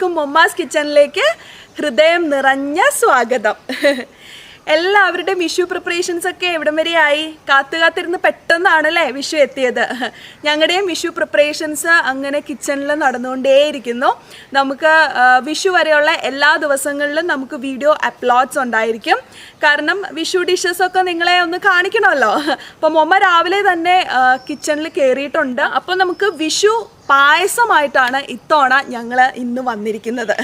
എല്ലാവർക്കും മൊമ്മാസ് കിച്ചണിലേക്ക് ഹൃദയം നിറഞ്ഞ സ്വാഗതം. എല്ലാവരുടെയും വിഷു പ്രിപ്പറേഷൻസ് ഒക്കെ എവിടം വരെയായി കാത്തു കാത്തിരുന്ന് പെട്ടെന്നാണല്ലേ വിഷു എത്തിയത്. ഞങ്ങളുടെയും വിഷു പ്രിപ്പറേഷൻസ് അങ്ങനെ കിച്ചണിൽ നടന്നുകൊണ്ടേയിരിക്കുന്നു. നമുക്ക് വിഷു വരെയുള്ള എല്ലാ ദിവസങ്ങളിലും നമുക്ക് വീഡിയോ അപ്ലോഡ്സ് ഉണ്ടായിരിക്കും. കാരണം വിഷു ഡിഷസ് ഒക്കെ നിങ്ങളെ ഒന്ന് കാണിക്കണമല്ലോ. അപ്പം മൊമ്മ രാവിലെ തന്നെ കിച്ചണിൽ കയറിയിട്ടുണ്ട് അപ്പോൾ നമുക്ക് വിഷു പായസമായിട്ടാണ് ഇത്തവണ ഞങ്ങൾ ഇന്ന് വന്നിരിക്കുന്നത്.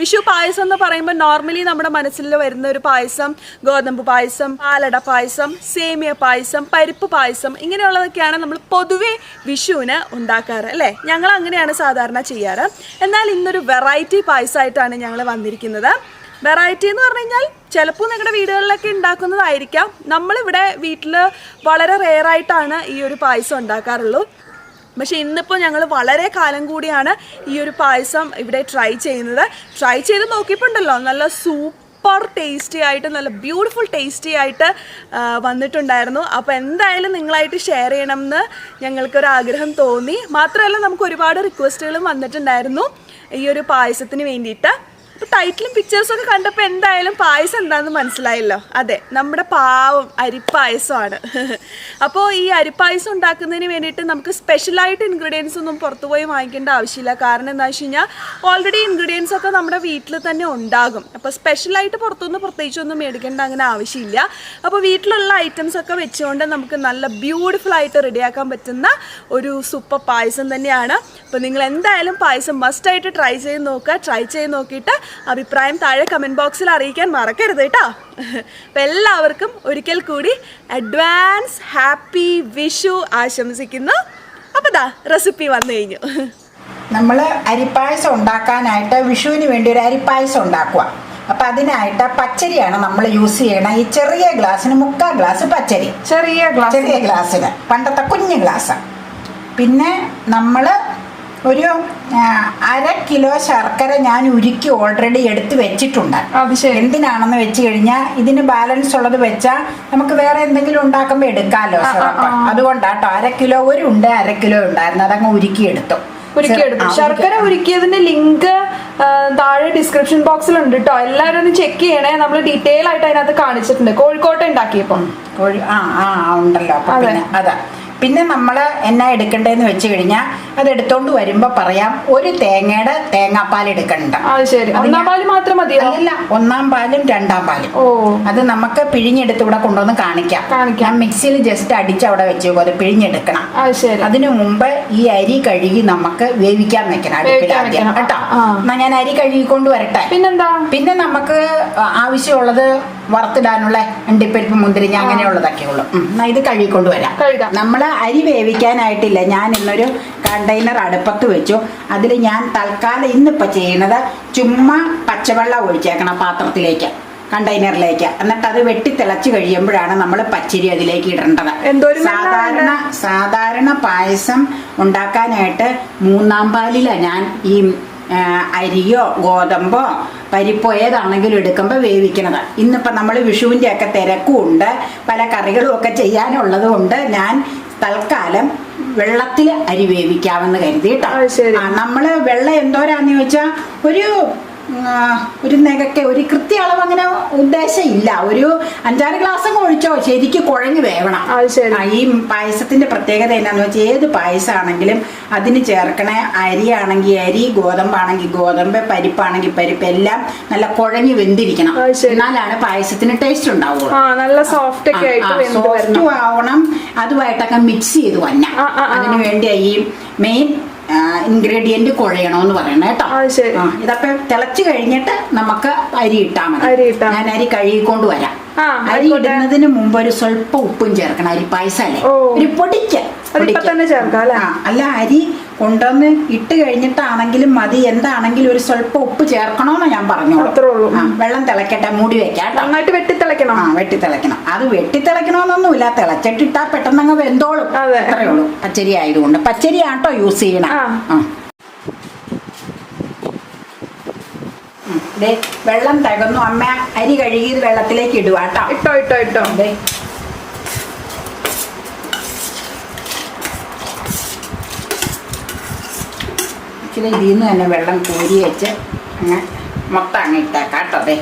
വിഷു പായസം എന്ന് പറയുമ്പോൾ നോർമലി നമ്മുടെ മനസ്സിൽ വരുന്ന ഒരു പായസം ഗോതമ്പ് പായസം പാലട പായസം സേമിയ പായസം പരിപ്പ് പായസം ഇങ്ങനെയുള്ളതൊക്കെയാണ് നമ്മൾ പൊതുവെ വിഷുവിന് ഉണ്ടാക്കാറ് അല്ലേ? ഞങ്ങൾ അങ്ങനെയാണ് സാധാരണ ചെയ്യാറ്. എന്നാൽ ഇന്നൊരു വെറൈറ്റി പായസമായിട്ടാണ് ഞങ്ങൾ വന്നിരിക്കുന്നത്. വെറൈറ്റി എന്ന് പറഞ്ഞു കഴിഞ്ഞാൽ ചിലപ്പോൾ നിങ്ങളുടെ വീടുകളിലൊക്കെ ഉണ്ടാക്കുന്നതായിരിക്കാം. നമ്മളിവിടെ വീട്ടിൽ വളരെ റെയറായിട്ടാണ് ഈ ഒരു പായസം ഉണ്ടാക്കാറുള്ളൂ. പക്ഷെ ഇന്നിപ്പോൾ ഞങ്ങൾ വളരെ കാലം കൂടിയാണ് ഈ ഒരു പായസം ഇവിടെ ട്രൈ ചെയ്യുന്നത്. ട്രൈ ചെയ്ത് നോക്കിയിട്ടുണ്ടല്ലോ നല്ല സൂപ്പർ ടേസ്റ്റി ആയിട്ട് നല്ല ബ്യൂട്ടിഫുൾ ടേസ്റ്റി ആയിട്ട് വന്നിട്ടുണ്ടായിരുന്നു. അപ്പോൾ എന്തായാലും നിങ്ങളായിട്ട് ഷെയർ ചെയ്യണമെന്ന് ഞങ്ങൾക്കൊരു ആഗ്രഹം തോന്നി. മാത്രമല്ല നമുക്ക് ഒരുപാട് റിക്വസ്റ്റുകളും വന്നിട്ടുണ്ടായിരുന്നു ഈ ഒരു പായസത്തിന് വേണ്ടിയിട്ട്. ടൈറ്റിലും പിക്ചേഴ്സും ഒക്കെ കണ്ടപ്പോൾ എന്തായാലും പായസം എന്താണെന്ന് മനസ്സിലായല്ലോ. അതെ നമ്മുടെ പാവം അരിപ്പായസമാണ്. അപ്പോൾ ഈ അരിപ്പായസം ഉണ്ടാക്കുന്നതിന് വേണ്ടിയിട്ട് നമുക്ക് സ്പെഷ്യലായിട്ട് ഇൻഗ്രീഡിയൻസ് ഒന്നും പുറത്തു പോയി വാങ്ങിക്കേണ്ട ആവശ്യമില്ല. കാരണം എന്താ വെച്ച് കഴിഞ്ഞാൽ ഓൾറെഡി ഇൻഗ്രീഡിയൻസ് ഒക്കെ നമ്മുടെ വീട്ടിൽ തന്നെ ഉണ്ടാകും. അപ്പോൾ സ്പെഷ്യലായിട്ട് പുറത്തുനിന്ന് പ്രത്യേകിച്ചൊന്നും മേടിക്കേണ്ട അങ്ങനെ ആവശ്യമില്ല. അപ്പോൾ വീട്ടിലുള്ള ഐറ്റംസ് ഒക്കെ വെച്ചുകൊണ്ട് നമുക്ക് നല്ല ബ്യൂട്ടിഫുൾ ആയിട്ട് റെഡിയാക്കാൻ പറ്റുന്ന ഒരു സൂപ്പർ പായസം തന്നെയാണ്. അപ്പോൾ നിങ്ങൾ എന്തായാലും പായസം മസ്റ്റായിട്ട് ട്രൈ ചെയ്ത് നോക്കുക. ട്രൈ ചെയ്ത് നോക്കിയിട്ട് അഭിപ്രായം താഴെ കമന്റ് ബോക്സിൽ അറിയിക്കാൻ മറക്കരുത് കേട്ടോ. അപ്പം എല്ലാവർക്കും ഒരിക്കൽ കൂടി അഡ്വാൻസ് ഹാപ്പി വിഷു ആശംസിക്കുന്നു. അപ്പം ദാ റെസിപ്പി വന്നു കഴിഞ്ഞു. നമ്മൾ അരിപ്പായസം ഉണ്ടാക്കാനായിട്ട് വിഷുവിന് വേണ്ടി ഒരു അരിപ്പായസം ഉണ്ടാക്കുക. അപ്പം അതിനായിട്ട് പച്ചരിയാണ് നമ്മൾ യൂസ് ചെയ്യണം ഈ ചെറിയ ഗ്ലാസ്സിന് മുക്കാൽ ഗ്ലാസ് പച്ചരി. ചെറിയ ഗ്ലാസ്. ചെറിയ ഗ്ലാസ്സിന്. പണ്ടത്തെ കുഞ്ഞു ഗ്ലാസ്. പിന്നെ നമ്മൾ ഒരു അര കിലോ ശർക്കര ഞാൻ ഉരുക്കി ഓൾറെഡി എടുത്ത് വെച്ചിട്ടുണ്ട്. എന്തിനാണെന്ന് വെച്ച് കഴിഞ്ഞാൽ ഇതിന് ബാലൻസ് ഉള്ളത് വെച്ചാൽ നമുക്ക് വേറെ എന്തെങ്കിലും ഉണ്ടാക്കുമ്പോൾ എടുക്കാമല്ലോ അതുകൊണ്ടാട്ടോ അര കിലോ ഒരു ഉണ്ട് അര കിലോ ഉണ്ടായിരുന്നു. അതങ്ങ് ഉരുക്കി എടുത്തു. ഉരുക്കിയെടുത്തു ശർക്കര ഉരുക്കിയതിന്റെ ലിങ്ക് താഴെ ഡിസ്ക്രിപ്ഷൻ ബോക്സിൽ ഉണ്ട് കേട്ടോ എല്ലാവരും ഒന്ന് ചെക്ക് ചെയ്യണേ. നമ്മൾ ഡീറ്റെയിൽ ആയിട്ട് അതിനകത്ത് കാണിച്ചിട്ടുണ്ട്. കോഴിക്കോട്ടെ ഉണ്ടാക്കിയപ്പം. ആ ആ ഉണ്ടല്ലോ. അതെ. അതാ. പിന്നെ നമ്മൾ എന്നാ എടുക്കണ്ടേന്ന് വെച്ച് കഴിഞ്ഞാൽ അത് എടുത്തോണ്ട് വരുമ്പോ പറയാം ഒരു തേങ്ങയുടെ തേങ്ങാപ്പാൽ എടുക്കണ്ട. ഒന്നാം പാൽ മാത്രം മതി അല്ലല്ല ഒന്നാം പാലും രണ്ടാം പാലും. ഓ. അത് നമുക്ക് പിഴിഞ്ഞെടുത്ത് ഇവിടെ കൊണ്ടുവന്ന് കാണിക്കാം. കാണിക്കാം. മിക്സിയിൽ ജസ്റ്റ് അടിച്ച് അവിടെ വെച്ച് അത് പിഴിഞ്ഞെടുക്കണം. അതിനു മുമ്പ് ഈ അരി കഴുകി നമുക്ക് വേവിക്കാൻ വെക്കണം. കേട്ടോ? എന്നാ ഞാൻ അരി കഴുകിക്കൊണ്ട് വരട്ടെ? പിന്നെന്താ? പിന്നെ നമുക്ക് ആവശ്യമുള്ളത് വറുത്തിടാനുള്ള അണ്ടിപ്പരിപ്പ് മുന്തിരിഞ്ഞ അങ്ങനെയുള്ളതൊക്കെ ഉള്ളു. എന്നാ ഇത് കഴുകിക്കൊണ്ട് വരാം. കഴുകാം. നമ്മൾ അരി വേവിക്കാനായിട്ടില്ല. ഞാൻ ഇന്നൊരു കണ്ടെയ്നർ അടുപ്പത്ത് വെച്ചു. അതിൽ ഞാൻ തൽക്കാലം ഇന്നിപ്പോൾ ചെയ്യുന്നത് ചുമ്മാ പച്ചവെള്ളം ഒഴിച്ചേക്കണം പാത്രത്തിലേക്ക് കണ്ടെയ്നറിലേക്ക് എന്നിട്ട് അത് വെട്ടി തിളച്ച് കഴിയുമ്പോഴാണ് നമ്മൾ പച്ചരി അതിലേക്ക് ഇടേണ്ടത്? സാധാരണ സാധാരണ പായസം ഉണ്ടാക്കാനായിട്ട് മൂന്നാം പാലിലാണ് ഞാൻ ഈ അരിയോ ഗോതമ്പോ പരിപ്പോ ഏതാണെങ്കിലും എടുക്കുമ്പോൾ വേവിക്കണത് ഇന്നിപ്പോൾ നമ്മൾ വിഷുവിന്റെ ഒക്കെ തിരക്കും ഉണ്ട് പല കറികളും ഒക്കെ ചെയ്യാനുള്ളത് കൊണ്ട് ഞാൻ തൽക്കാലം വെള്ളത്തിൽ അരി വേവിക്കാമെന്ന് കരുതി കേട്ടോ അത് ആ, നമ്മൾ വെള്ളം എന്തോരാന്ന് ചോദിച്ചാൽ ഒരു ഒരു നെകക്കെ ഒരു കൃത്യ അളവ് അങ്ങനെ ഉദ്ദേശമില്ല ഒരു അഞ്ചാറ് ഗ്ലാസ് അങ്ങ് ഒഴിച്ചോ ശരിക്ക് കുഴഞ്ഞു വേവണം. അത് ശരി. ആ, ഈ പായസത്തിന്റെ പ്രത്യേകത എന്താണെന്ന് വെച്ചാൽ ഏത് പായസമാണെങ്കിലും അതിന് ചേർക്കണ അരിയാണെങ്കിൽ അരി ഗോതമ്പാണെങ്കിൽ ഗോതമ്പ് പരിപ്പാണെങ്കിൽ പരിപ്പ് എല്ലാം നല്ല കുഴഞ്ഞു വെന്തിരിക്കണം. എന്നാലാണ് പായസത്തിന് ടേസ്റ്റ് ഉണ്ടാവുള്ളൂ. നല്ല സോഫ്റ്റ് സോഫ്റ്റും ആവണം. അതുമായിട്ടൊക്കെ മിക്സ് ചെയ്ത് വന്ന അതിനു വേണ്ടിയാ ആ. ഈ മെയിൻ ഇൻഗ്രീഡിയന്റ് കുഴയണമെന്ന് പറയണം കേട്ടോ. ആ, ഇതൊക്കെ തിളച്ച് കഴിഞ്ഞിട്ട് നമുക്ക് അരി ഇട്ടാ മതി. ഞാൻ അരി കഴുകിക്കൊണ്ട് വരാം. അരി. ഇടുന്നതിന് മുമ്പ് ഒരു സ്വല്പം ഉപ്പും ചേർക്കണം. അരി പായസല്ലേ അല്ലേ ഒരു പൊടിക്ക് അല്ല അരി കൊണ്ടുവന്ന് ഇട്ട് കഴിഞ്ഞിട്ടാണെങ്കിലും മതി. എന്താണെങ്കിലും ഒരു സ്വല്പം ഉപ്പ് ചേർക്കണമെന്ന് ഞാൻ പറഞ്ഞു അത്രേ ഉള്ളൂ. വെള്ളം തിളക്കട്ടെ മൂടി വെക്കാം നന്നായിട്ട് വെട്ടി തിളക്കണം ആ വെട്ടി തിളക്കണം അത് വെട്ടി തിളക്കണമെന്നൊന്നുമില്ല തിളച്ചിട്ടിട്ടാ പെട്ടെന്ന് അങ്ങ് വെന്തോളും അത്രേ ഉള്ളൂ. പച്ചരി ആയതുകൊണ്ട്. പച്ചരി ആട്ടോ യൂസ് ചെയ്യണം വെള്ളം തകന്നു. അമ്മ അരി കഴുകിയത് വെള്ളത്തിലേക്ക് ഇടുവാട്ടോ ഇട്ടോ ഇട്ടോ ഇട്ടോ. ഇട്ടോ ഇച്ചിരി ഇതിൽ നിന്ന് തന്നെ വെള്ളം കോരി വെച്ച് അങ്ങ് മൊത്തം അങ്ങ് ഇട്ടേക്കാം കേട്ടോ അതെ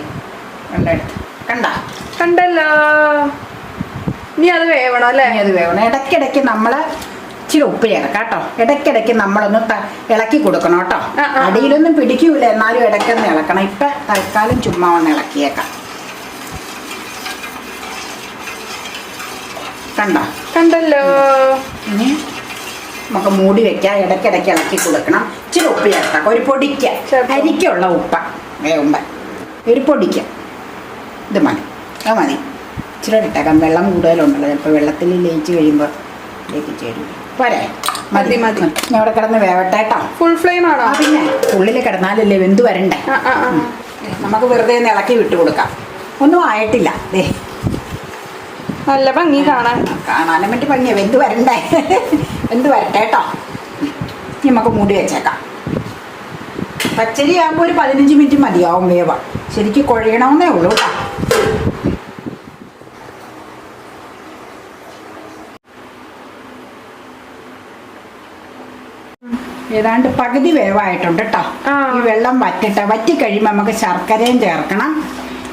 വെള്ളം എടുത്ത്. കണ്ട? കണ്ടല്ലോ. ഇനി അത് വേവണം അല്ലേ? ഇനി അത് വേവണം. ഇടയ്ക്കിടയ്ക്ക് നമ്മൾ ഇച്ചിരി ഉപ്പ് ചേർക്കാം കേട്ടോ. ഇടയ്ക്കിടയ്ക്ക് നമ്മളൊന്ന് ഇളക്കി കൊടുക്കണം കേട്ടോ. അടിയിലൊന്നും പിടിക്കൂല. എന്നാലും ഇടയ്ക്കൊന്ന് ഇളക്കണം. ഇപ്പൊ തൽക്കാലം ചുമ്മാ ഒന്ന് ഇളക്കിയേക്കാം. കണ്ടോ? കണ്ടല്ലോ. ഇനി നമുക്ക് മൂടി വെക്കാം ഇടയ്ക്കിടയ്ക്ക് ഇളക്കി കൊടുക്കണം. ഇച്ചിരി ഉപ്പ് ചേർക്കാം. ഒരു പൊടിക്ക. അരിക്കുള്ള ഉപ്പ. വേവുമ്പ ഒരു പൊടിക്ക. ഇത് മതി. അത് മതി. ഇച്ചിരി ഇട്ടേക്കാം. വെള്ളം കൂടുതലുണ്ടല്ലോ. ചിലപ്പോൾ വെള്ളത്തിൽ ലയിച്ച് കഴിയുമ്പോൾ ഇതിലേക്ക് ചേരും പോരേ? മതി, മതി. ഞാൻ അവിടെ കിടന്ന് വേവട്ടെ കേട്ടോ. ഫുൾ ഫ്ലെയിം ആണോ? പിന്നെ. ഉള്ളിൽ കിടന്നാലല്ലേ വെന്ത് വരണ്ടേ? നമുക്ക് വെറുതെ ഒന്ന് ഇളക്കി വിട്ടു കൊടുക്കാം. ഒന്നും ആയിട്ടില്ല. ദേ. നല്ല ഭംഗി കാണാൻ. കാണാനും വേണ്ടി ഭംഗിയാ. വെന്ത് വരണ്ടേ? വെന്ത് വരട്ടെ കേട്ടോ. നമുക്ക് മൂടി വെച്ചേക്കാം. പച്ചരി ആകുമ്പോൾ ഒരു പതിനഞ്ച് മിനിറ്റ് മതിയാവും വേവ. ശരിക്കും കുഴയണമെന്നേ ഉള്ളൂ കേട്ടോ. ഏതാണ്ട് പകുതി വേവായിട്ടുണ്ട് കേട്ടോ. ഈ വെള്ളം വറ്റിട്ട് വറ്റി കഴിയുമ്പോൾ നമുക്ക് ശർക്കരയും ചേർക്കണം.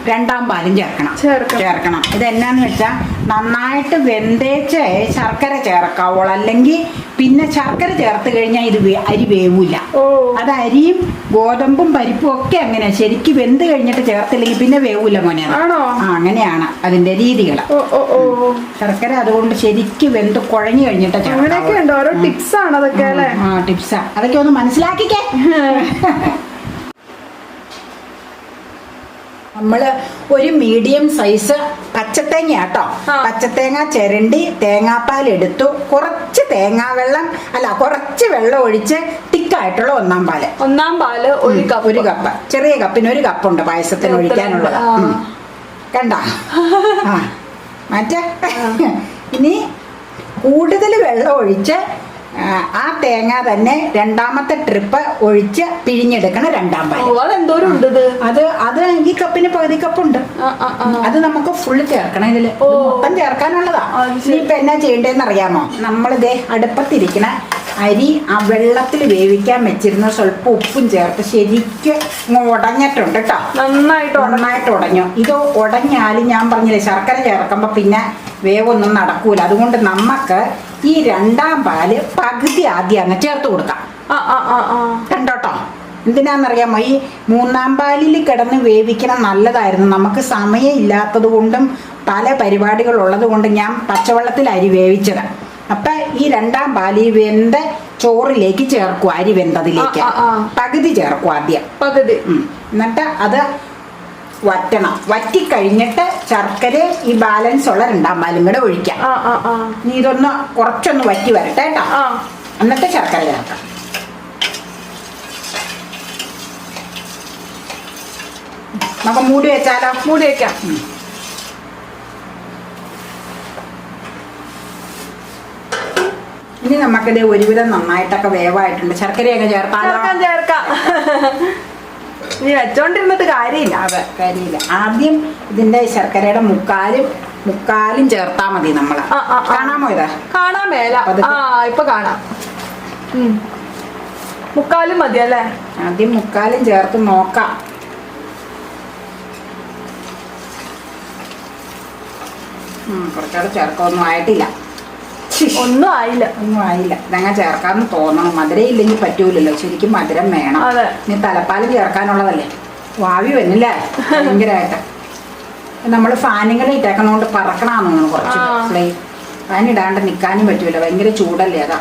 രണ്ടാം പാലും ചേർക്കണം. ചേർക്കണം. ഇത് എന്നാന്ന് വെച്ചാൽ നന്നായിട്ട് വെന്തേച്ച് ശർക്കര ചേർക്കാവുള്ളൂ അല്ലെങ്കിൽ പിന്നെ ശർക്കര ചേർത്ത് കഴിഞ്ഞാൽ ഇത് അരി വേവില്ല അത് അരിയും ഗോതമ്പും പരിപ്പും ഒക്കെ അങ്ങനെ ശരിക്കും വെന്ത് കഴിഞ്ഞിട്ട് ചേർത്തില്ലെങ്കിൽ പിന്നെ വേവൂല മോനെ അങ്ങനെയാണ് അതിന്റെ രീതികൾ ശർക്കര അതുകൊണ്ട് ശരിക്കും വെന്ത് കുഴഞ്ഞു കഴിഞ്ഞിട്ട് അങ്ങനെയൊക്കെ ഉണ്ട്? ഓരോ ടിപ്സ് ആണ് അതൊക്കെ ടിപ്സാ അതൊക്കെ ഒന്ന് മനസ്സിലാക്കിക്കേ. നമ്മൾ ഒരു മീഡിയം സൈസ് പച്ചത്തേങ്ങ കേട്ടോ ആ. പച്ചത്തേങ്ങ ചിരണ്ടി തേങ്ങാപ്പാൽ എടുത്തു. കുറച്ച് തേങ്ങാ വെള്ളം അല്ല കുറച്ച് വെള്ളം ഒഴിച്ച് തിക്കായിട്ടുള്ള ഒന്നാം പാൽ. ഒന്നാം പാൽ ഒരു കപ്പ്. ഒരു കപ്പ്. ചെറിയ കപ്പിന് ഒരു കപ്പുണ്ട് പായസത്തിന് ഒഴിക്കാനുള്ളത്. കണ്ട? മറ്റേ? ഇനി കൂടുതൽ വെള്ളം ഒഴിച്ച് ആ, തേങ്ങ തന്നെ രണ്ടാമത്തെ ട്രിപ്പ് ഒഴിച്ച് പിഴിഞ്ഞെടുക്കണം രണ്ടാം പാൽ അതെന്തോരം ഉണ്ട് അത് അത് ഈ കപ്പിന് പകുതി കപ്പുണ്ട് അത് നമുക്ക് ഫുള്ള് ചേർക്കണം ഇതിൽ. ഇത് മൊത്തം ചേർക്കാനുള്ളതാ. ഇനിയിപ്പൊ എന്നാ ചെയ്യേണ്ടതെന്ന് അറിയാമോ നമ്മളിതേ അടുപ്പത്തിരിക്കണ അരി ആ വെള്ളത്തിൽ വേവിക്കാൻ വെച്ചിരുന്ന സ്വല്പം ഉപ്പും ചേർത്ത് ശരിക്കും ഉടഞ്ഞിട്ടുണ്ട് കേട്ടോ നന്നായിട്ട് ഉടനായിട്ട് ഉടഞ്ഞു. ഇത് ഉടഞ്ഞാലും ഞാൻ പറഞ്ഞില്ലേ ശർക്കര ചേർക്കുമ്പോൾ പിന്നെ വേവൊന്നും നടക്കൂല. അതുകൊണ്ട് നമുക്ക് ഈ രണ്ടാം പാൽ പകുതി ആദ്യം അങ്ങ് ചേർത്ത് കൊടുക്കാം. കണ്ടോട്ടോ എന്തിനാണെന്നറിയാമോ ഈ മൂന്നാം പാലിൽ കിടന്ന് വേവിക്കണം നല്ലതായിരുന്നു. നമുക്ക് സമയം ഇല്ലാത്തത് കൊണ്ടും പല പരിപാടികൾ ഉള്ളത് കൊണ്ട് ഞാൻ പച്ചവെള്ളത്തിൽ അരി വേവിച്ചത്. അപ്പൊ ഈ രണ്ടാം പാൽ ഈ വെന്ത ചോറിലേക്ക് ചേർക്കും അരി വെന്തതിലേക്ക്. ആ, ആ, ആ. പകുതി ചേർക്കും ആദ്യം. പകുതി. ഉം. എന്നിട്ട് അത് വറ്റണം. വറ്റി കഴിഞ്ഞിട്ട് ശർക്കര ഈ ബാലൻസ് ഉള്ള രണ്ടാം പാലും കൂടെ ഒഴിക്കാം. ആ ആ ആ. നീ ഇതൊന്ന് കുറച്ചൊന്ന് വറ്റി വരട്ടെ കേട്ടോ ആ. എന്നിട്ട് ശർക്കര ചേർക്കാം. നമുക്ക് മൂടി വെച്ചാലോ? മൂടി വെക്കാം. ഇനി നമുക്കിത് ഒരുവിധം നന്നായിട്ടൊക്കെ വേവായിട്ടുണ്ട്. ശർക്കരയൊക്കെ ചേർത്താലോ? ചേർക്കാം ചേർക്കാം. ഇനി വെച്ചോണ്ടിരുന്നിട്ട് കാര്യമില്ല. അതെ കാര്യമില്ല. ആദ്യം ഇതിന്റെ ശർക്കരയുടെ മുക്കാലും മുക്കാലും ചേർത്താ മതി നമ്മൾ. ആ, ആ, ആ. കാണാമോ ഇതാ? കാണാൻ മേല. പതുക്കെ. ആ ഇപ്പൊ കാണാം. ഉം. മുക്കാലും മതി അല്ലേ? ആദ്യം മുക്കാലും ചേർത്ത് നോക്കാം. ഉം, കുറച്ചുകൂടെ ചേർക്കൊന്നും ആയിട്ടില്ല. ഒന്നും ആയില്ല. ഒന്നും ആയില്ല. ഇതങ്ങ ചേർക്കാന്ന് തോന്നണം. മധുരം ഇല്ലെങ്കിൽ പറ്റൂലല്ലോ. ശരിക്കും മധുരം വേണം. ഇനി തലപ്പാൽ ചേർക്കാനുള്ളതല്ലേ? വാവി വന്നില്ലേ? ഭയങ്കരമായിട്ട് നമ്മൾ ഫാനുകൾ ഇട്ടേക്കണോണ്ട് പറക്കണമെന്ന് തോന്നുന്നു കുറച്ച്. ഫ്ലെയിം ഫാൻ ഇടാണ്ട് നിൽക്കാനും പറ്റൂല. ഭയങ്കര ചൂടല്ലേ അതാ.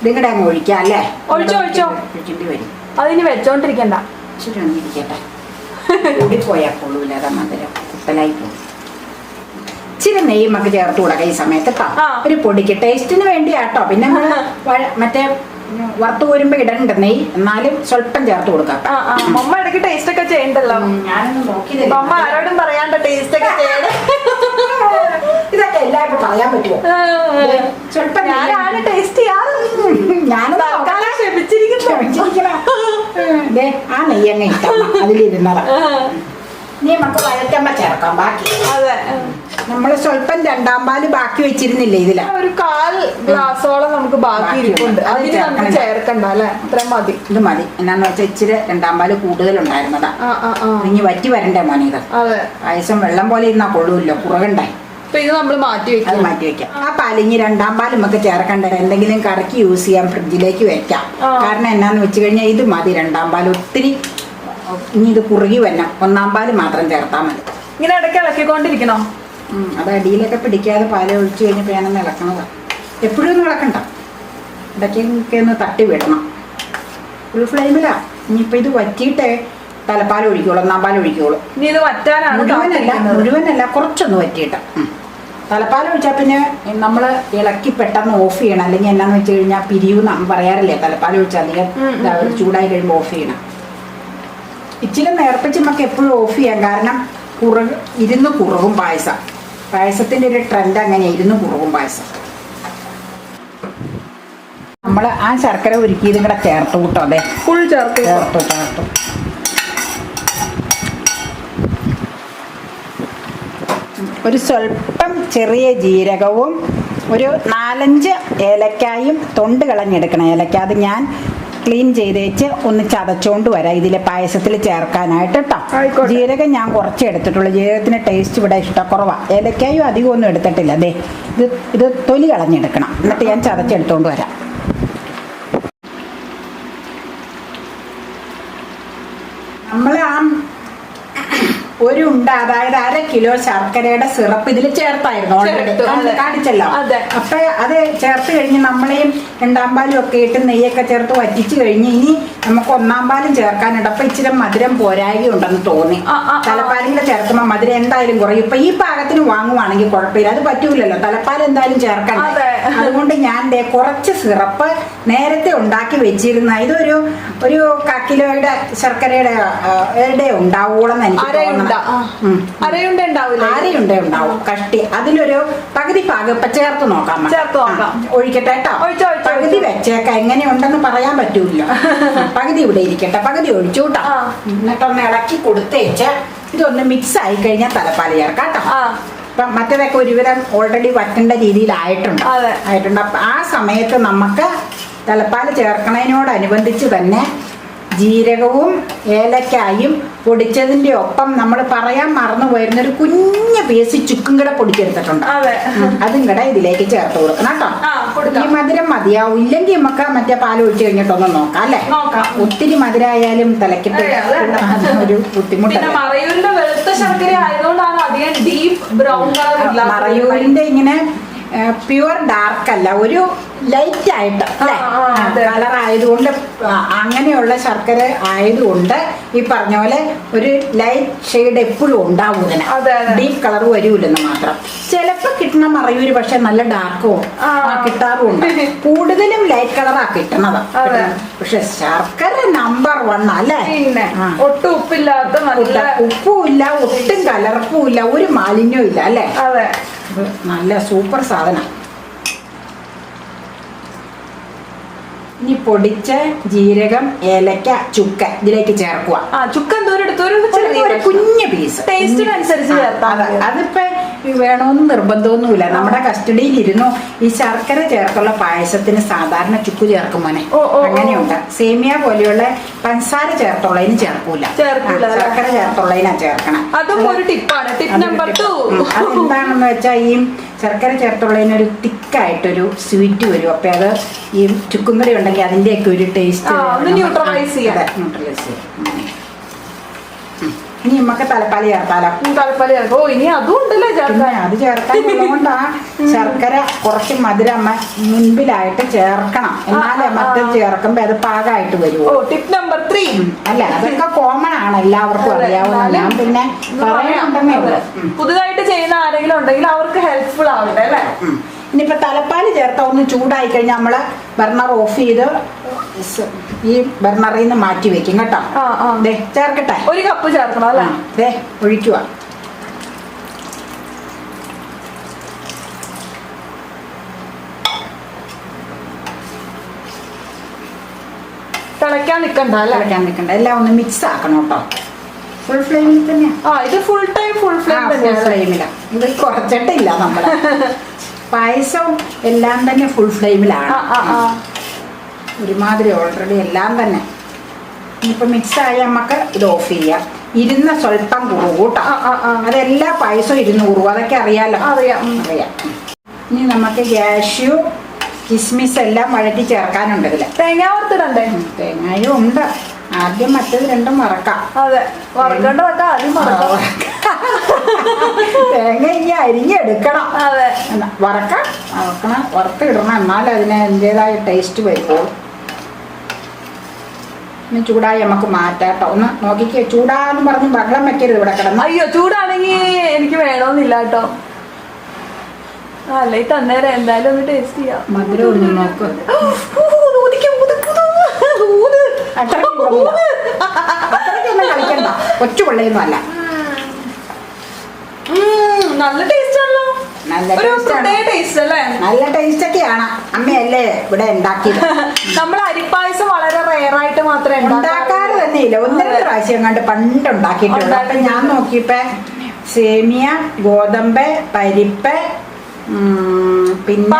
ഇതിങ്ങടെ അങ്ങ് ഒഴിക്കാം അല്ലേ? ഒഴിച്ചോ, ഒഴിച്ചോ. ഒഴിക്കേണ്ടി വരും അതിനി വെച്ചോണ്ടിരിക്കണ്ട. ഒന്ന് ഇരിക്കട്ടെ കൂടിപ്പോയാൽ കൊള്ളൂല അതാ മധുരം. കുട്ടലായി പോകും. ഇച്ചിരി നെയ്യ് നമുക്ക് ചേർത്ത് കൊടുക്കാം ഈ സമയത്ത് കേട്ടോ ഒരു പൊടിക്ക് ടേസ്റ്റിന് വേണ്ടിയാട്ടോ. പിന്നെ മറ്റേ വറുത്ത് പോരുമ്പോ ഇടണ്ട നെയ് എന്നാലും സ്വല്പം ചേർത്ത് കൊടുക്കാം. അമ്മ ഇടയ്ക്ക് ടേസ്റ്റ് ഒക്കെ ചെയ്യണ്ടല്ലോ. ഞാനൊന്ന് നോക്കി മമ്മ ആരോടും പറയാണ്ട ടേസ്റ്റ് ഒക്കെ ചെയ്യണേ ഇതൊക്കെ എല്ലാവർക്കും പറയാൻ പറ്റുമോ സ്വല്പം ഞാനാണ് ടേസ്റ്റ് ഞാനും ക്ഷമിച്ചിരിക്കുന്നു. ദേ, ആ നെയ്യങ്ങ ഇട്ടാ അതിലിരുന്നതാ. ഇനി നമുക്ക് വഴറ്റമ്മ ചേർക്കാം ബാക്കി. അതെ. നമ്മൾ സ്വല്പം രണ്ടാം പാൽ ബാക്കി വെച്ചിരുന്നില്ലേ ഇതില? ഒരു കാൽ ഗ്ലാസോളം നമുക്ക് ബാക്കി. ഇരിപ്പുണ്ട്. അത് അതിന് നമുക്ക് ചേർക്കണ്ട. അല്ലെ? ഇത്ര മതി. ഇത് മതി. എന്നാന്ന് വെച്ചാൽ ഇച്ചിരി രണ്ടാം പാൽ ആ ആ ഇനി വറ്റി വരണ്ടേ മോനെ ഇത്? പായസം വെള്ളം പോലെ ഇരുന്നാ കൊള്ളൂല്ലോ കുറവുണ്ടായി ഇത് നമ്മൾ മാറ്റി വെക്കാം. ആ പാലിഞ്ഞ് രണ്ടാം പാൽ നമുക്ക് ചേർക്കണ്ട? എന്തെങ്കിലും കറക്കി യൂസ് ചെയ്യാം ഫ്രിഡ്ജിലേക്ക് വെക്കാം. കാരണം എന്നാന്ന് വെച്ച് കഴിഞ്ഞാൽ ഇത് മതി രണ്ടാം പാൽ ഒത്തിരി ഇനി ഇത് കുറുകി വരണം ഒന്നാം പാൽ മാത്രം ചേർത്താൽ മതി. ഇങ്ങനെ ഇടയ്ക്ക് ഇളക്കിക്കൊണ്ടിരിക്കണോ? അത് അടിയിലൊക്കെ പിടിക്കാതെ പാൽ ഒഴിച്ചു കഴിഞ്ഞപ്പോൾ ഞാനൊന്ന് ഇളക്കണതാ. എപ്പോഴും ഒന്നും ഇളക്കണ്ട. ഇടയ്ക്കൊക്കെ ഒന്ന് തട്ടി വിടണം. ഫുൾ ഫ്ലെയിമിലാ ഇനിയിപ്പോൾ ഇത് വറ്റിയിട്ടേ തലപ്പാൽ ഒഴിക്കുള്ളൂ ഒന്നാം പാൽ ഒഴിക്കുള്ളൂ. ഇനി ഇത് വറ്റാനാണ് മുഴുവനല്ല. മുഴുവനല്ല കുറച്ചൊന്ന് വറ്റിയിട്ട്. തലപ്പാൽ ഒഴിച്ചാൽ പിന്നെ നമ്മൾ ഇളക്കി പെട്ടെന്ന് ഓഫ് ചെയ്യണം. അല്ലെങ്കിൽ എന്നാന്ന് വെച്ച് കഴിഞ്ഞാൽ പിരിവ് നമ്മൾ പറയാറില്ലേ തലപ്പാൽ ഒഴിച്ചാൽ അധികം ചൂടായി കഴിയുമ്പോൾ ഓഫ് ചെയ്യണം. ഇച്ചിരി നേർപ്പിച്ച് നമുക്ക് എപ്പോഴും ഓഫ് ചെയ്യാം. കാരണം കുറവ് ഇരുന്ന് കുറവും പായസം. പായസത്തിന്റെ ഒരു ട്രെൻഡ് അങ്ങനെ ഇരുന്ന് കുറവും പായസം. നമ്മൾ ആ ശർക്കര ഒരുക്കിയതും കൂടെ ചേർത്ത് കൂട്ടോ അതെ? ഫുൾ ചേർത്ത് ചേർത്തു ചേർത്തു ഒരു സ്വല്പം ചെറിയ ജീരകവും ഒരു നാലഞ്ച് ഏലക്കായും തൊണ്ട് കളഞ്ഞെടുക്കണം. ഏലക്ക അത് ഞാൻ ക്ലീൻ ചെയ്തേച്ച് ഒന്ന് ചതച്ചോണ്ട് വരാം. ഇതിലെ പായസത്തിൽ ചേർക്കാനായിട്ട് കേട്ടോ. ജീരകം ഞാൻ കുറച്ച് എടുത്തിട്ടുള്ളൂ. ജീരകത്തിന് ടേസ്റ്റ് ഇവിടെ ഇഷ്ടക്കുറവാണ് ഏലക്കായും അധികം ഒന്നും എടുത്തിട്ടില്ല. അതെ ഇത് ഇത് തൊലി കളഞ്ഞെടുക്കണം. എന്നിട്ട് ഞാൻ ചതച്ചെടുത്തോണ്ട് വരാം നമ്മൾ ആ ഒരു ഉണ്ട. അതായത് അര കിലോ ശർക്കരയുടെ സിറപ്പ് ഇതിൽ ചേർത്തായിരുന്നു ഓൾറെഡി. കാണിച്ചല്ലോ. അപ്പൊ അത് ചേർത്ത് കഴിഞ്ഞ് നമ്മളെയും രണ്ടാം പാലും ഒക്കെ ഇട്ട് നെയ്യൊക്കെ ചേർത്ത് വറ്റിച്ച് കഴിഞ്ഞ് ഇനി നമുക്ക് ഒന്നാം പാലും ചേർക്കാനുണ്ട്. അപ്പൊ ഇച്ചിരി മധുരം പോരായി ഉണ്ടെന്ന് തോന്നി തലപ്പാലിന്റെ. തലപ്പാലും കൂടെ ചേർക്കുമ്പോൾ മധുരം എന്തായാലും കുറയും. ഇപ്പൊ ഈ പാകത്തിന് വാങ്ങുവാണെങ്കിൽ കുഴപ്പമില്ല. അത് പറ്റൂലല്ലോ. തലപ്പാൽ എന്തായാലും ചേർക്കണം അതെ. അതുകൊണ്ട് ഞാൻ കുറച്ച് സിറപ്പ് നേരത്തെ ഉണ്ടാക്കി വെച്ചിരുന്ന. ഇതൊരു ഒരു കിലോയുടെ ശർക്കരയുടെ ഉണ്ടാവൂളെന്ന് എനിക്ക് തോന്നുന്നു. അരയുണ്ട ഉണ്ടാവില്ലേ ഉണ്ടാവും കഷ്ടി. അതിലൊരു പകുതി ഭാഗം ഇപ്പൊ ചേർത്ത് നോക്കാം. ചേർത്ത് നോക്കാം. ഒഴിക്കട്ടെ കേട്ടോ പകുതി. വെച്ചേക്ക. എങ്ങനെയുണ്ടെന്ന് പറയാൻ പറ്റൂല പകുതി ഇവിടെ ഇരിക്കട്ടെ. പകുതി ഒഴിച്ചു കേട്ടോ. എന്നിട്ടൊന്ന് ഇളക്കി കൊടുത്തേച്ച് ഇതൊന്ന് മിക്സ് ആയി കഴിഞ്ഞാൽ തലപ്പാൽ ചേർക്കാം കേട്ടോ ഇപ്പം മറ്റേതൊക്കെ ഒരുവിധം ഓൾറെഡി വറ്റേണ്ട രീതിയിലായിട്ടുണ്ട്. ആയിട്ടുണ്ട്. അപ്പം ആ സമയത്ത് നമുക്ക് തലപ്പാൽ ചേർക്കണതിനോടനുബന്ധിച്ച് തന്നെ ജീരകവും ഏലക്കായും പൊടിച്ചതിന്റെ ഒപ്പം നമ്മൾ പറയാൻ മറന്നു പോയിരുന്ന ഒരു കുഞ്ഞു പീസ് ചുക്കും കൂടെ പൊടിച്ചെടുത്തിട്ടുണ്ട്. അതെ. കൂടെ ഇതിലേക്ക് ചേർത്ത് കൊടുക്കണം കേട്ടോ. ഈ മധുരം മതിയാവും. ഇല്ലെങ്കിൽ നമുക്ക് മറ്റേ പാൽ ഒഴിച്ചു കഴിഞ്ഞിട്ടൊന്ന് നോക്കാം അല്ലേ. ഒത്തിരി മധുരമായാലും തലക്കിട്ട്. ഒരു ബുദ്ധിമുട്ടാണ് മറയൂരിന്റെ ഇങ്ങനെ പ്യുവർ ഡാർക്ക് അല്ല ഒരു ലൈറ്റ് ആയിട്ട്. കളർ ആയതുകൊണ്ട് അങ്ങനെയുള്ള ശർക്കര ആയതുകൊണ്ട് ഈ പറഞ്ഞ പോലെ ഒരു ലൈറ്റ് ഷെയ്ഡ് എപ്പോഴും ഉണ്ടാവും ഇതിന്. ഡീപ്പ് കളർ വരൂലെന്ന് മാത്രം. ചിലപ്പോൾ കിട്ടണ മറയൂര് പക്ഷെ നല്ല ഡാർക്കോ. കിട്ടാറുമുണ്ട് കൂടുതലും ലൈറ്റ് കളറാ കിട്ടണത്. പക്ഷെ ശർക്കര നമ്പർ വൺ അല്ലേ? ഒട്ടും ഉപ്പില്ലാത്ത ഉപ്പും ഇല്ല ഒട്ടും കലർപ്പും ഇല്ല ഒരു മാലിന്യവും ഇല്ല അല്ലേ? നല്ല സൂപ്പർ സാധനം. ഇനി പൊടിച്ച ജീരകം ഏലക്ക ചുക്ക ഇതിലേക്ക് ചേർക്കുക. ആ ചെറിയ ഒരു കുഞ്ഞു പീസ് ടേസ്റ്റിനനുസരിച്ച്. അതിപ്പോ വേണമെന്ന് നിർബന്ധമൊന്നുമില്ല. നമ്മുടെ കസ്റ്റഡിയിൽ ഇരുന്നു ഈ ശർക്കര ചേർത്തുള്ള പായസത്തിന് സാധാരണ ചുക്ക് ചേർക്കും മോനെ. അങ്ങനെയുണ്ട്. സേമിയ പോലെയുള്ള പഞ്ചസാര ചേർത്തുള്ളതിന് ചേർക്കൂല. ശർക്കര ചേർത്തുള്ളതിനാ ചേർക്കണം. അതും ഒരു ടിപ്പാണ്. Tip number. ടു. അതെന്താണെന്ന് വെച്ചാൽ ഈ ശർക്കര ചേർത്തുള്ളതിനൊരു തിക്കായിട്ടൊരു സ്വീറ്റ് വരും അപ്പൊ അത് ഈ ചുക്കും കറി ഉണ്ടെങ്കിൽ അതിന്റെയൊക്കെ ഒരു ടേസ്റ്റ് ന്യൂട്രലൈസ് ചെയ്യാം. ന്യൂട്രലൈസ് ചെയ്യും. ഇനി നമുക്ക് തലപ്പാലി ചേർത്താലോ തലപ്പലി ഓ ഇനി അതും ഉണ്ടല്ലോ ചേർക്കാൻ? അത് ചേർക്കാൻ ശർക്കര കുറച്ച് മധുര അമ്മ മുൻപിലായിട്ട് ചേർക്കണം. എന്നാലേ മറ്റേ ചേർക്കുമ്പോ അത് പാകമായിട്ട് വരുമോ ടിപ്പ് നമ്പർ ത്രീ അല്ല അതൊക്കെ കോമൺ ആണ്. എല്ലാവർക്കും അറിയാവുന്ന ഞാൻ പിന്നെ പറയണമെന്നേ ഉള്ളൂ. പുതുതായിട്ട് ചെയ്യുന്ന ആരെങ്കിലും ഉണ്ടെങ്കിൽ അവർക്ക് ഹെൽപ്ഫുൾ ആവട്ടെ അല്ലേ? ഉം. തലപ്പാൽ ചേർത്ത ഒന്ന് ചൂടായി കഴിഞ്ഞാൽ നമ്മൾ ബർണർ ഓഫ് ചെയ്ത് ഈ ബർണറിൽ നിന്ന് മാറ്റി വെക്കും കേട്ടോ. ദേ ചേർക്കട്ടെ. ഒരു കപ്പ് ചേർക്കണം അല്ലേ? ദേ ഒഴിക്കുക. തിളയ്ക്കാൻ നിക്കണ്ട അല്ലേ? തിളയ്ക്കാൻ നിൽക്കണ്ട എല്ലാം ഒന്ന് മിക്സ് ആക്കണം കേട്ടോ. ഫുൾ ഫ്ലെയിമിൽ തന്നെയാണ് ആ ഇത് full time full flame full ഫ്ലെയിമിലാണ് ഇത് കുറച്ചിട്ടില്ല നമ്മൾ. പായസം എല്ലാം തന്നെ ഫുൾ ഫ്ലെയിമിലാണ്. ഒരുമാതിരി ഓൾറെഡി എല്ലാം തന്നെ. ഇനിയിപ്പോൾ മിക്സായി നമുക്ക് ഇത് ഓഫ് ചെയ്യാം. ഇരുന്ന സ്വല്പം കൂട്ടാം. ആ, ആ, ആ. അതെല്ലാ പായസവും ഇരുന്നൂറ് അതൊക്കെ അറിയാലോ? അറിയാം. അറിയാം. ഇനി നമുക്ക് ഗ്യാഷ്യൂ കിസ്മിസ് എല്ലാം വഴറ്റി ചേർക്കാനുണ്ട് ഇതിൽ തേങ്ങ വറുത്തിടണ്ടേ? തേങ്ങയും ഉണ്ട്. ആദ്യം മറ്റേത് രണ്ടും മറക്കാം അതെ. വറുക്കേണ്ടതൊക്കെ ആദ്യം മറക്കാം തേങ്ങ ഇനി അരിഞ്ഞെടുക്കണം. അതെ. വറക്കാം. വറക്കണം. വറുത്തിടണം. എന്നാൽ അതിന് എന്റേതായ ടേസ്റ്റ് വരുമ്പോൾ ഇനി ചൂടായി നമുക്ക് മാറ്റാട്ടോ ഒന്ന് നോക്കിക്കേ. ചൂടാന്ന് പറഞ്ഞ് ബഹളം വെക്കരുത് ഇവിടെ കിടന്ന്. അയ്യോ ചൂടാണെങ്കിൽ എനിക്ക് വേണമെന്നില്ല കേട്ടോ. അല്ലേ തന്നേരം എന്തായാലും ഒന്ന് ടേസ്റ്റ് ചെയ്യാം. മധുരം ഒന്ന് നോക്ക്. അത്രയ്ക്കൊന്നും കളിക്കണ്ട. കൊച്ചു പിള്ളയൊന്നും അല്ല. നല്ല ടേസ്റ്റ് ആണല്ലോ നല്ല ടേസ്റ്റ് ഒക്കെയാണ് അമ്മയല്ലേ ഇവിടെ ഉണ്ടാക്കിയത്? നമ്മൾ അരിപ്പായസം വളരെ റയറായിട്ട് മാത്രമേ ഉണ്ടാക്കാറ് തന്നെയില്ല. ഇല്ല ഒന്നര പ്രാവശ്യം കണ്ട് പണ്ട് ഉണ്ടാക്കിയിട്ടുണ്ട് അപ്പൊ ഞാൻ നോക്കിയപ്പോ സേമിയ ഗോതമ്പ് പരിപ്പ് പിന്നെ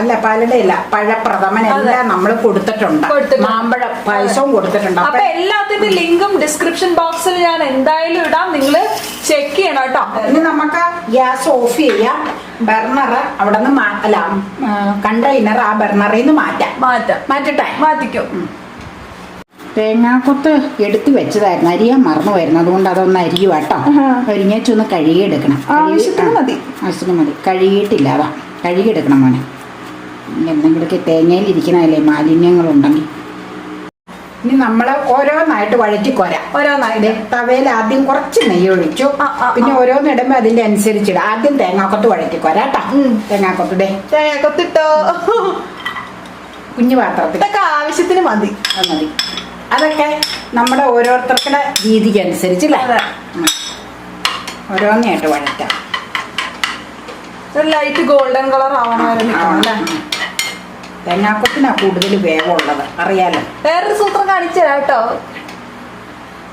അല്ല പാലടയല്ല. പഴപ്രഥമൻ എല്ലാം നമ്മൾ കൊടുത്തിട്ടുണ്ട്. മാമ്പഴം പായസവും കൊടുത്തിട്ടുണ്ട്. അപ്പൊ അപ്പൊ എല്ലാത്തിന്റെ ലിങ്കും ഡിസ്ക്രിപ്ഷൻ ബോക്സിൽ ഞാൻ എന്തായാലും ഇടാം. നിങ്ങൾ ചെക്ക് ചെയ്യണം കേട്ടോ. ഇനി നമുക്ക് ഗ്യാസ് ഓഫ് ചെയ്യാം. ബർണർ അവിടെ നിന്ന് അല്ല കണ്ടെയ്നർ ആ ബർണറിൽ നിന്ന് മാറ്റാം. മാറ്റാം. മാറ്റട്ടെ? മാറ്റിക്കും. തേങ്ങാക്കൊത്ത് എടുത്തു വെച്ചതായിരുന്നു. അരിയാൻ മറന്നു വരുന്നു അതുകൊണ്ട് അതൊന്ന് അരിയും കേട്ടോ. അരിഞ്ഞൊന്ന് കഴുകിയെടുക്കണം. ആവശ്യത്തിന് മതി. ആവശ്യത്തിന് മതി. കഴുകിയിട്ടില്ല അതാ. കഴുകിയെടുക്കണം മോനെ. എന്തെങ്കിലുമൊക്കെ തേങ്ങയിൽ ഇരിക്കണമല്ലേ മാലിന്യങ്ങളുണ്ടെങ്കിൽ. ഇനി നമ്മൾ ഓരോന്നായിട്ട് വഴറ്റി കോരാം. ഓരോന്നായിട്ട്. തവയിൽ ആദ്യം കുറച്ച് നെയ്യ് ഒഴിച്ചു പിന്നെ ഓരോന്ന് ഓരോന്നിടുമ്പോ അതിന്റെ അനുസരിച്ചിട. ആദ്യം തേങ്ങാക്കൊത്ത് വഴറ്റി കൊരാട്ടാ ഉം. തേങ്ങാക്കൊത്ത് തേങ്ങക്കൊത്തിട്ടോ. കുഞ്ഞു പാത്രത്തിൽ. ആവശ്യത്തിന് മതി. മതി. അതൊക്കെ നമ്മുടെ ഓരോരുത്തർക്കുടെ രീതിക്ക് അനുസരിച്ചില്ല. ഓരോന്നായിട്ട് വഴറ്റാം ലൈറ്റ് ഗോൾഡൻ കളർ ആവണമായിരുന്നു. തേങ്ങാക്കൊത്തിനാ കൂടുതൽ വേഗമുള്ളത് അറിയാലോ വേറൊരു സൂത്രം കാണിച്ചു തരാം കേട്ടോ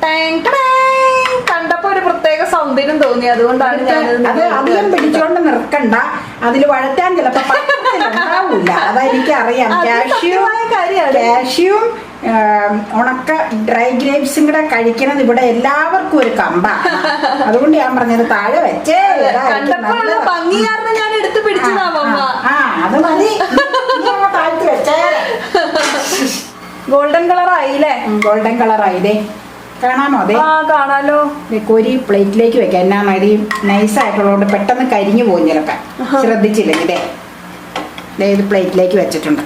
ടാങ് ടാങ്. കണ്ടപ്പോ ഒരു പ്രത്യേക സൗന്ദര്യം തോന്നി. അതുകൊണ്ടാണ് ഞാൻ അത് അധികം പിടിച്ചോണ്ട് നിർക്കണ്ട. അതിൽ വഴറ്റാൻ ചിലപ്പോ ഉണ്ടാവൂല. അതെനിക്ക് അറിയാം. അത് കാഷ്യൂ സത്യമായ കാര്യമാണ്. കാഷ്യൂം ഉണക്ക ഡ്രൈ ഗ്രേപ്സും കൂടെ കഴിക്കണത് ഇവിടെ എല്ലാവർക്കും ഒരു കമ്പ. അതുകൊണ്ട് ഞാൻ പറഞ്ഞത് താഴെ വെച്ചേ. ഞാൻ എടുത്ത് പിടിച്ചതാ ആ, അത് മതി. താഴ്ത്തി വെച്ചേ. ഗോൾഡൻ കളർ ആയില്ലേ ഗോൾഡൻ കളർ ഇതേ കാണാമോ? അതെ ആ കാണാലോ. കോരി പ്ലേറ്റിലേക്ക് വെക്കാം. എന്നാ മതി. നൈസ് ആയിട്ടുള്ളതുകൊണ്ട് പെട്ടെന്ന് കരിഞ്ഞു പോകും ചിലപ്പോ ശ്രദ്ധിച്ചില്ലെങ്കിൽ ഇതേ പ്ലേറ്റിലേക്ക് വെച്ചിട്ടുണ്ട്.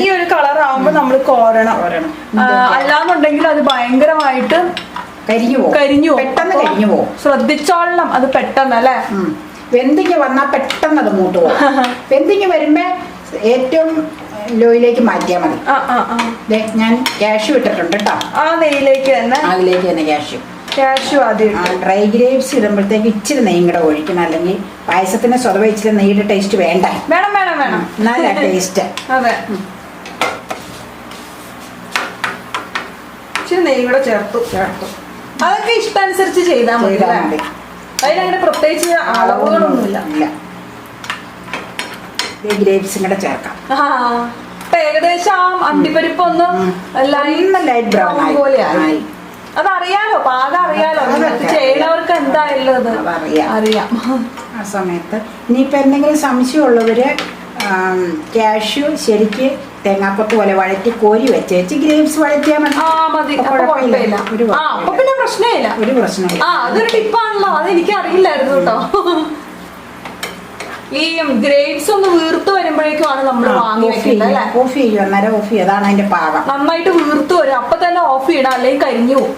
ഈ ഒരു കളർ ആവുമ്പോ നമ്മൾ കോരണം. അല്ലാന്നുണ്ടെങ്കിൽ അത് ഭയങ്കരമായിട്ട് കരിഞ്ഞു പോകും. കരിഞ്ഞു പോകും. പെട്ടെന്ന് കരിഞ്ഞു പോകും. ശ്രദ്ധിച്ചോളണം. അത് പെട്ടെന്ന് അല്ലേ? വെന്തിങ് വന്നാൽ പെട്ടെന്ന് അത് മൂട്ട് പോകും. വെന്തിങ് വരുമ്പോ ഏറ്റവും ലോയിലേക്ക് മാറ്റിയാൽ മതി. ആ ആ ആ. ദേ ഞാൻ ക്യാഷ് ഇട്ടിട്ടുണ്ട് കേട്ടോ ആ നെയ്യിലേക്ക് തന്നെ? അതിലേക്ക് തന്നെ ക്യാഷ്. കാഷ്യൂ ആദ്യം ഡ്രൈ ഗ്രേപ്സ് ഇടുമ്പോഴത്തേക്ക് ഇച്ചിരി നെയ്യും കൂടെ ഒഴിക്കണം. അല്ലെങ്കിൽ പായസത്തിന് സ്വതവ ഇച്ചിരി നെയ്യുടെ ടേസ്റ്റ് വേണ്ട. വേണം വേണം വേണം. നല്ല ടേസ്റ്റ്. അതെ. ഇച്ചിരി നെയ്യ് കൂടെ ചേർത്തു ചേർത്തു. അതൊക്കെ ഇഷ്ടമനുസരിച്ച് ചെയ്താൽ മതി അതിനങ്ങനെ പ്രത്യേകിച്ച് അളവുകളൊന്നുമില്ല. ഈ ഗ്രേപ്സും കൂടെ ചേർക്കാം. ഏകദേശം അണ്ടിപ്പരിപ്പ് ഒന്ന്. Light brown. പോലെയായി അത് അറിയാലോ പാകം അറിയാലോ. ചെയ്യണവർക്ക് എന്തായാലും അത്. അറിയാം. ആ സമയത്ത് ഇനിയിപ്പോൾ എന്തെങ്കിലും സംശയമുള്ളവര് കാഷ്യു ശരിക്ക് തേങ്ങാക്കൊത്ത് പോലെ വഴറ്റി കോരി വെച്ചേച്ച് ഗ്രേപ്സ് വഴറ്റിയാൽ മതി. കുഴപ്പമില്ല. ഒരു പിന്നെ പ്രശ്നമില്ല. ഒരു പ്രശ്നമില്ല. ആ അതൊരു ടിപ്പാണല്ലോ. അത് എനിക്ക് അറിയില്ലായിരുന്നു കേട്ടോ. ഈ ഗ്രേപ്സ് ഒന്ന് വീർത്ത് വരുമ്പോഴേക്കുമാണ് നമ്മൾ വാങ്ങി വെക്കുന്നത് അല്ലേ? ഓഫ് ചെയ്യും അന്നേരം ഓഫ് ചെയ്യും അതാണ് അതിന്റെ പാകം. നന്നായിട്ട് വീർത്ത് വരും. അപ്പൊ തന്നെ ഓഫ് ചെയ്യണം അല്ലെങ്കിൽ കരിഞ്ഞു പോകും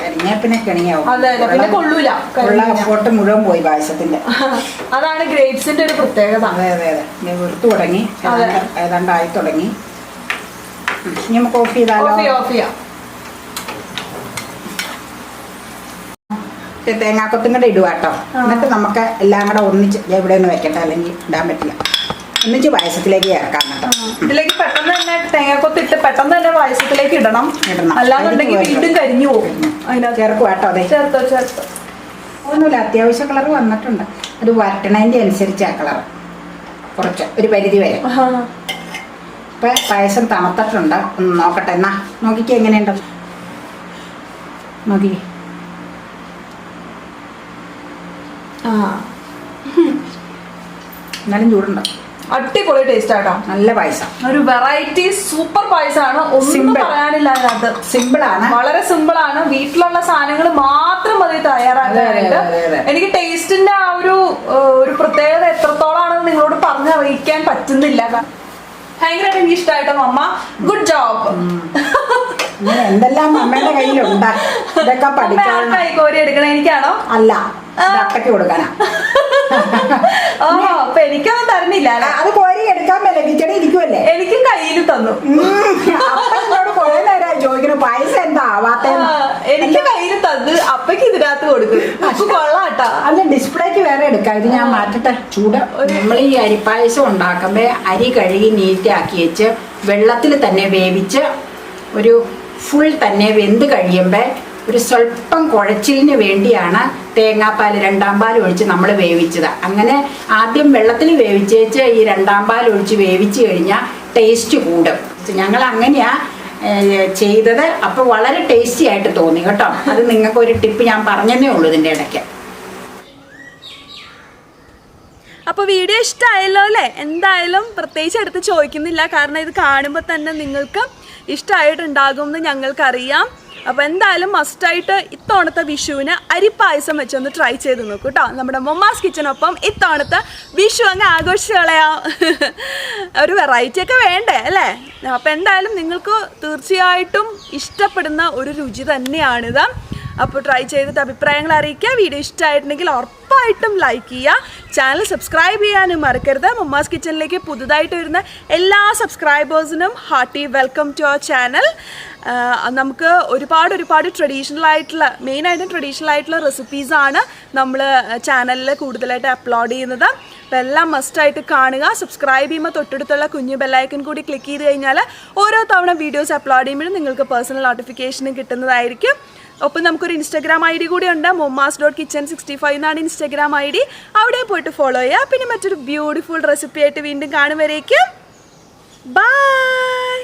കരിഞ്ഞാ പിന്നെ കെണിയാവും. അതെ അതെ. പിന്നെ കൊള്ളൂല. ഉള്ള കരിഞ്ഞാ. മുഴുവൻ പോയി പായസത്തിന്റെ. അതാണ് ഗ്രേപ്സിന്റെ ഒരു പ്രത്യേകത. അതെ അതെ അതെ. ഇനി വെറുത്ത് തുടങ്ങി. ഏതാണ്ട് ആയി തുടങ്ങി. ഇനി നമുക്ക് ഓഫ് ചെയ്താലോ? ഓഫ് ചെയ്യാം ഓഫ് ചെയ്യാം ഇച്ചിരി തേങ്ങാക്കൊത്തും കൂടെ ഇടുക കേട്ടോ. എന്നിട്ട് നമുക്ക് എല്ലാം കൂടെ ഒന്നിച്ച് എവിടെ ഒന്ന് വെക്കട്ടെ അല്ലെങ്കിൽ ഇടാൻ പറ്റില്ല. ഒന്നിച്ച് പായസത്തിലേക്ക് ചേർക്കാം കേട്ടോ. ഇതിലേക്ക് പെട്ടെന്ന് തന്നെ തേങ്ങാക്കൊത്തിട്ട് പെട്ടെന്ന് തന്നെ പായസത്തിലേക്ക് ഇടണം. ഇടണം. അല്ലാന്നുണ്ടെങ്കിൽ വീണ്ടും കരിഞ്ഞു പോകും. ചേർക്കും കേട്ടോ അതെ. ചേർത്തോ ചേർത്തോ. ഒന്നുമില്ല അത്യാവശ്യ കളർ വന്നിട്ടുണ്ട്. അത് വരട്ടണതിന്റെ അനുസരിച്ച് ആ കളർ കുറച്ച് ഒരു പരിധി വരെ. ഇപ്പം പായസം തണുത്തിട്ടുണ്ട്. ഒന്ന് നോക്കട്ടെ എന്നാ. നോക്കിക്കേ എങ്ങനെയുണ്ട്? നോക്കി ആ എന്നാലും ചൂടുണ്ട്. അടിപൊളി ടേസ്റ്റ് ആട്ടോ നല്ല പായസം. ഒരു വെറൈറ്റി സൂപ്പർ പായസമാണ്. ഒന്നും. പറയാനില്ല അതിനകത്ത്. സിമ്പിളാണ് വളരെ സിമ്പിൾ ആണ്. വീട്ടിലുള്ള സാധനങ്ങൾ മാത്രം മതി തയ്യാറാക്കാനായിട്ട്. എനിക്ക് ടേസ്റ്റിന്റെ ആ ഒരു ഒരു പ്രത്യേകത എത്രത്തോളാണെന്ന് നിങ്ങളോട് പറഞ്ഞറിയിക്കാൻ പറ്റുന്നില്ല. ഭയങ്കരമായിട്ട് എനിക്ക് ഇഷ്ടമായിട്ടോ അമ്മ ഗുഡ് ജോബ് എന്തെല്ലാം അമ്മയുടെ കയ്യിലുണ്ട്? ഇതൊക്കെ എടുക്കണ? എനിക്കാണോ? അല്ല. അട്ടയ്ക്ക് കൊടുക്കാനാ. ഓ അപ്പൊ എനിക്കൊന്നും തരുന്നില്ല? അത് കോരി എടുക്കാൻ മേലെ കിച്ചടി ഇരിക്കുമല്ലേ എനിക്കും കയ്യിൽ തന്നു. അപ്പനോട് എന്നോട് കുറെ നേരമായി ചോദിക്കുന്നു പായസം എന്താ ആവാത്ത? എനിക്ക് കയ്യിൽ തന്ന് അപ്പക്ക് ഇതിനകത്ത് കൊടുക്കും. അപ്പൊ കൊള്ളാട്ടാ. അല്ല ഡിസ്പ്ലേക്ക് വേറെ എടുക്കാം. ഇത് ഞാൻ മാറ്റട്ടെ. ചൂട്. നമ്മൾ ഈ അരിപ്പായസം ഉണ്ടാക്കുമ്പോൾ അരി കഴുകി നീറ്റാക്കി വെച്ച് വെള്ളത്തിൽ തന്നെ വേവിച്ച് ഒരു ഫുൾ തന്നെ വെന്ത് കഴിയുമ്പോൾ ഒരു സ്വല്പം കുഴച്ചിലിന് വേണ്ടിയാണ് തേങ്ങാപ്പാൽ രണ്ടാം പാൽ ഒഴിച്ച് നമ്മൾ വേവിച്ചത്. അങ്ങനെ ആദ്യം വെള്ളത്തിൽ വേവിച്ചേച്ച് ഈ രണ്ടാം പാൽ ഒഴിച്ച് വേവിച്ച് കഴിഞ്ഞാൽ ടേസ്റ്റ് കൂടും. ഞങ്ങൾ അങ്ങനെയാ ചെയ്തത്. അപ്പോൾ വളരെ ടേസ്റ്റി ആയിട്ട് തോന്നി കേട്ടോ. അത് നിങ്ങൾക്ക് ഒരു ടിപ്പ് ഞാൻ പറഞ്ഞതേ ഉള്ളൂ ഇതിന്റെ ഇടയ്ക്ക്. അപ്പോൾ വീഡിയോ ഇഷ്ടമായല്ലോ അല്ലേ? എന്തായാലും പ്രത്യേകിച്ച് എടുത്ത് ചോദിക്കുന്നില്ല. കാരണം ഇത് കാണുമ്പോൾ തന്നെ നിങ്ങൾക്ക് ഇഷ്ടമായിട്ടുണ്ടാകും എന്ന് ഞങ്ങൾക്കറിയാം. അപ്പോൾ എന്തായാലും മസ്റ്റായിട്ട് ഇത്തവണത്തെ വിഷുവിന് അരിപ്പായസം വെച്ചൊന്ന് ട്രൈ ചെയ്ത് നോക്കൂ കേട്ടോ നമ്മുടെ മൊമ്മാസ് കിച്ചനൊപ്പം ഇത്തവണത്തെ വിഷു അങ്ങ് ആഘോഷിച്ച് കളയാം. ഒരു വെറൈറ്റി ഒക്കെ വേണ്ടേ അല്ലേ? അപ്പോൾ എന്തായാലും നിങ്ങൾക്ക് തീർച്ചയായിട്ടും ഇഷ്ടപ്പെടുന്ന ഒരു രുചി തന്നെയാണിത്. അപ്പോൾ ട്രൈ ചെയ്തിട്ട് അഭിപ്രായങ്ങൾ അറിയിക്കുക. വീഡിയോ ഇഷ്ടമായിട്ടുണ്ടെങ്കിൽ ഉറപ്പായിട്ടും ലൈക്ക് ചെയ്യുക. ചാനൽ സബ്സ്ക്രൈബ് ചെയ്യാനും മറക്കരുത്. മമ്മാസ് കിച്ചണിലേക്ക് പുതുതായിട്ട് വരുന്ന എല്ലാ സബ്സ്ക്രൈബേഴ്സിനും hearty welcome to our channel നമുക്ക് ഒരുപാട് ഒരുപാട് ട്രഡീഷണൽ ആയിട്ടുള്ള മെയിനായിട്ടും ട്രഡീഷണൽ ആയിട്ടുള്ള റെസിപ്പീസാണ് നമ്മൾ ചാനലിൽ കൂടുതലായിട്ട് അപ്ലോഡ് ചെയ്യുന്നത്. അപ്പോൾ എല്ലാം മസ്റ്റായിട്ട് കാണുക. സബ്സ്ക്രൈബ് ചെയ്യുമ്പോൾ തൊട്ടടുത്തുള്ള കുഞ്ഞു ബെല്ലൈക്കൻ കൂടി ക്ലിക്ക് ചെയ്ത് കഴിഞ്ഞാൽ ഓരോ തവണ വീഡിയോസ് അപ്ലോഡ് ചെയ്യുമ്പോഴും നിങ്ങൾക്ക് പേഴ്സണൽ നോട്ടിഫിക്കേഷനും കിട്ടുന്നതായിരിക്കും. ഒപ്പം നമുക്കൊരു ഇൻസ്റ്റാഗ്രാം ഐ ഡി കൂടി ഉണ്ട്. Momas dot kitchen sixty five എന്നാണ് ഇൻസ്റ്റാഗ്രാം ഐ ഡി അവിടെ പോയിട്ട് ഫോളോ ചെയ്യുക. പിന്നെ മറ്റൊരു ബ്യൂട്ടിഫുൾ റെസിപ്പി ആയിട്ട് വീണ്ടും കാണുമ്പോഴേക്കും ബൈ